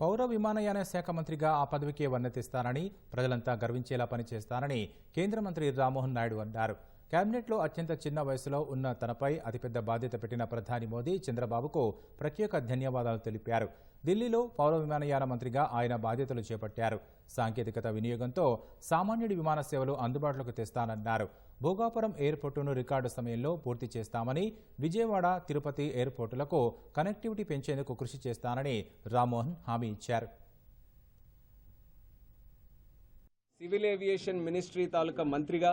పౌర విమానయాన శాఖ మంత్రిగా ఆ పదవికి వన్నతిస్తానని ప్రజలంతా గర్వించేలా పనిచేస్తానని కేంద్ర మంత్రి రామ్మోహన్ నాయుడు అన్నారు. కేబినెట్లో అత్యంత చిన్న వయసులో ఉన్న తనపై అతిపెద్ద బాధ్యత పెట్టిన ప్రధాని మోదీ చంద్రబాబుకు ప్రత్యేక ధన్యవాదాలు తెలిపారు. ఢిల్లీలో పౌర విమానయాన మంత్రిగా ఆయన బాధ్యతలు చేపట్టారు. సాంకేతికత వినియోగంతో సామాన్యుడి విమాన సేవలు అందుబాటులోకి తెస్తానన్నారు. భోగాపురం ఎయిర్పోర్టును రికార్డు సమయంలో పూర్తి చేస్తామని విజయవాడ తిరుపతి ఎయిర్పోర్టులకు కనెక్టివిటీ పెంచేందుకు కృషి చేస్తానని రామ్మోహన్ హామీ ఇచ్చారు. సివిల్ ఏవియేషన్ మినిస్ట్రీ తాలూకా మంత్రిగా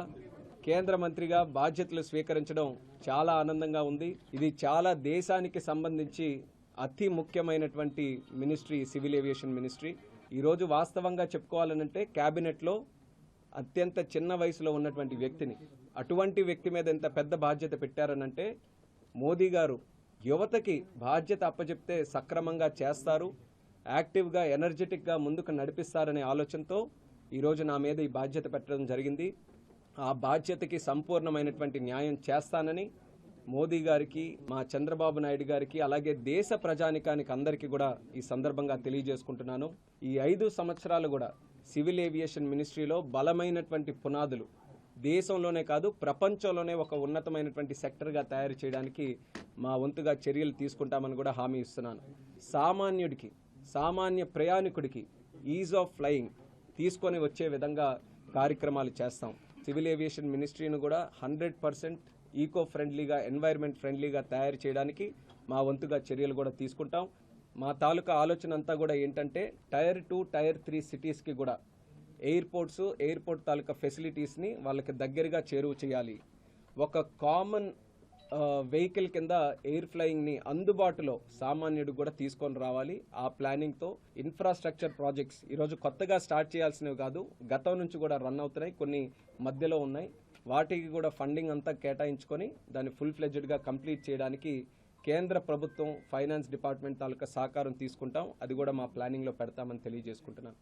కేంద్ర మంత్రిగా బాధ్యతలు స్వీకరించడం చాలా ఆనందంగా ఉంది. ఇది చాలా దేశానికి సంబంధించి అతి ముఖ్యమైనటువంటి మినిస్ట్రీ సివిల్ ఏవియేషన్ మినిస్ట్రీ. ఈరోజు వాస్తవంగా చెప్పుకోవాలనంటే క్యాబినెట్లో అత్యంత చిన్న వయసులో ఉన్నటువంటి వ్యక్తిని అటువంటి వ్యక్తి మీద ఎంత పెద్ద బాధ్యత పెట్టారనంటే మోదీ గారు యువతకి బాధ్యత అప్పచెప్తే సక్రమంగా చేస్తారు యాక్టివ్గా ఎనర్జెటిక్గా ముందుకు నడిపిస్తారనే ఆలోచనతో ఈరోజు నా మీద ఈ బాధ్యత పెట్టడం జరిగింది. ఆ బాధ్యతకి సంపూర్ణమైనటువంటి న్యాయం చేస్తానని మోదీ గారికి మా చంద్రబాబు నాయుడు గారికి అలాగే దేశ ప్రజానికానికి అందరికీ కూడా ఈ సందర్భంగా తెలియజేసుకుంటున్నాను. ఈ ఐదు సంవత్సరాలు కూడా సివిల్ ఏవియేషన్ మినిస్ట్రీలో బలమైనటువంటి పునాదులు దేశంలోనే కాదు ప్రపంచంలోనే ఒక ఉన్నతమైనటువంటి సెక్టర్గా తయారు చేయడానికి మా వంతుగా చర్యలు తీసుకుంటామని కూడా హామీ ఇస్తున్నాను. సామాన్యుడికి సామాన్య ప్రయాణికుడికి ఈజ్ ఆఫ్ ఫ్లయింగ్ తీసుకొని వచ్చే విధంగా కార్యక్రమాలు చేస్తాం. సివిల్ ఏవియేషన్ మినిస్ట్రీని కూడా హండ్రెడ్ పర్సెంట్ ఈకో ఫ్రెండ్లీగా ఎన్వైర్న్మెంట్ ఫ్రెండ్లీగా తయారు చేయడానికి మా వంతుగా చర్యలు కూడా తీసుకుంటాం. మా తాలూకా ఆలోచన అంతా కూడా ఏంటంటే టైర్ టూ టైర్ త్రీ సిటీస్కి కూడా ఎయిర్పోర్ట్స్ ఎయిర్పోర్ట్ తాలూకా ఫెసిలిటీస్ని వాళ్ళకి దగ్గరగా చేరువ చేయాలి. ఒక కామన్ వెహికల్ కింద ఎయిర్ ఫ్లయింగ్ని అందుబాటులో సామాన్యుడు కూడా తీసుకొని రావాలి. ఆ ప్లానింగ్తో ఇన్ఫ్రాస్ట్రక్చర్ ప్రాజెక్ట్స్ ఈరోజు కొత్తగా స్టార్ట్ చేయాల్సినవి కాదు గతం నుంచి కూడా రన్ అవుతున్నాయి కొన్ని మధ్యలో ఉన్నాయి. వాటికి కూడా ఫండింగ్ అంతా కేటాయించుకొని దాన్ని ఫుల్ ఫ్లెడ్జ్డ్గా కంప్లీట్ చేయడానికి కేంద్ర ప్రభుత్వం ఫైనాన్స్ డిపార్ట్మెంట్ తాలూకా సహకారం తీసుకుంటాం. అది కూడా మా ప్లానింగ్లో పెడతామని తెలియజేసుకుంటున్నాను.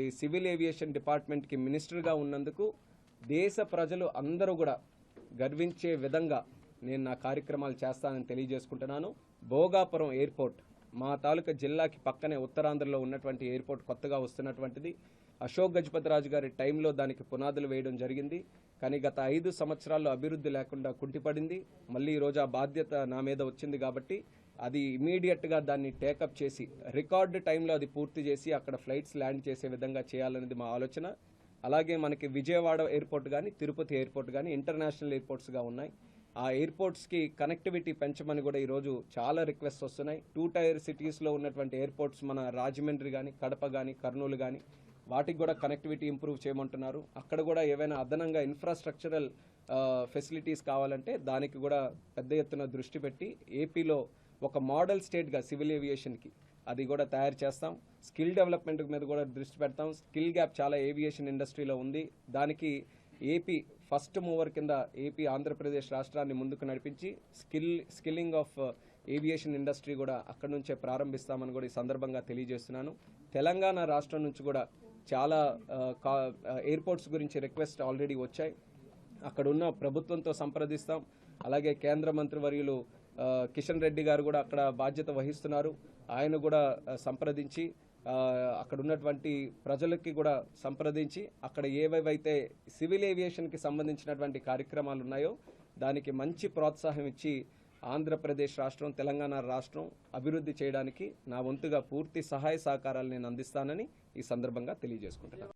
ఈ సివిల్ ఏవియేషన్ డిపార్ట్మెంట్కి మినిస్టర్గా ఉన్నందుకు దేశ ప్రజలు అందరూ కూడా గర్వించే విధంగా నేను నా కార్యక్రమాలు చేస్తానని తెలియజేసుకుంటున్నాను. భోగాపురం ఎయిర్పోర్ట్ మా తాలూకా జిల్లాకి పక్కనే ఉత్తరాంధ్రలో ఉన్నటువంటి ఎయిర్పోర్ట్ కొత్తగా వస్తున్నటువంటిది. అశోక్ గజపతిరాజు గారి టైంలో దానికి పునాదులు వేయడం జరిగింది. కానీ గత ఐదు సంవత్సరాల్లో అభివృద్ధి లేకుండా కుంటిపడింది. మళ్ళీ ఈరోజు ఆ బాధ్యత నా మీద వచ్చింది కాబట్టి అది ఇమీడియట్గా దాన్ని టేకప్ చేసి రికార్డు టైంలో అది పూర్తి చేసి అక్కడ ఫ్లైట్స్ ల్యాండ్ చేసే విధంగా చేయాలనేది మా ఆలోచన. అలాగే మనకి విజయవాడ ఎయిర్పోర్ట్ కానీ తిరుపతి ఎయిర్పోర్ట్ కానీ ఇంటర్నేషనల్ ఎయిర్పోర్ట్స్గా ఉన్నాయి. ఆ ఎయిర్పోర్ట్స్కి కనెక్టివిటీ పెంచమని కూడా ఈరోజు చాలా రిక్వెస్ట్ వస్తున్నాయి. టూ టైర్ సిటీస్లో ఉన్నటువంటి ఎయిర్పోర్ట్స్ మన రాజమండ్రి కానీ కడప కానీ కర్నూలు కానీ వాటికి కూడా కనెక్టివిటీ ఇంప్రూవ్ చేయమంటున్నారు. అక్కడ కూడా ఏవైనా అదనంగా ఇన్ఫ్రాస్ట్రక్చరల్ ఫెసిలిటీస్ కావాలంటే దానికి కూడా పెద్ద ఎత్తున దృష్టి పెట్టి ఏపీలో ఒక మోడల్ స్టేట్గా సివిల్ ఏవియేషన్కి అది కూడా తయారు చేస్తాం. స్కిల్ డెవలప్మెంట్ మీద కూడా దృష్టి పెడతాం. స్కిల్ గ్యాప్ చాలా ఏవియేషన్ ఇండస్ట్రీలో ఉంది. దానికి ఏపీ ఫస్ట్ మూవర్ కింద ఏపీ ఆంధ్రప్రదేశ్ రాష్ట్రాన్ని ముందుకు నడిపించి skill skilling of aviation industry కూడా అక్కడ నుంచే ప్రారంభిస్తామని కూడా ఈ సందర్భంగా తెలియజేస్తున్నాను. తెలంగాణ రాష్ట్రం నుంచి కూడా చాలా కా- ఎయిర్పోర్ట్స్ గురించి రిక్వెస్ట్ ఆల్రెడీ వచ్చాయి. అక్కడున్న ప్రభుత్వంతో సంప్రదిస్తాం. అలాగే కేంద్ర మంత్రివర్యులు కిషన్ రెడ్డి గారు కూడా అక్కడ బాధ్యత వహిస్తున్నారు. ఆయన కూడా సంప్రదించి అక్కడ ఉన్నటువంటి ప్రజలకి కూడా సంప్రదించి అక్కడ ఏవేవైతే సివిల్ ఏవియేషన్కి సంబంధించినటువంటి కార్యక్రమాలు ఉన్నాయో దానికి మంచి ప్రోత్సాహం ఇచ్చి ఆంధ్రప్రదేశ్ రాష్ట్రం తెలంగాణ రాష్ట్రం అభివృద్ధి చేయడానికి నా వంతుగా పూర్తి సహాయ సహకారాలు నేను అందిస్తానని ఈ సందర్భంగా తెలియజేసుకుంటున్నాను.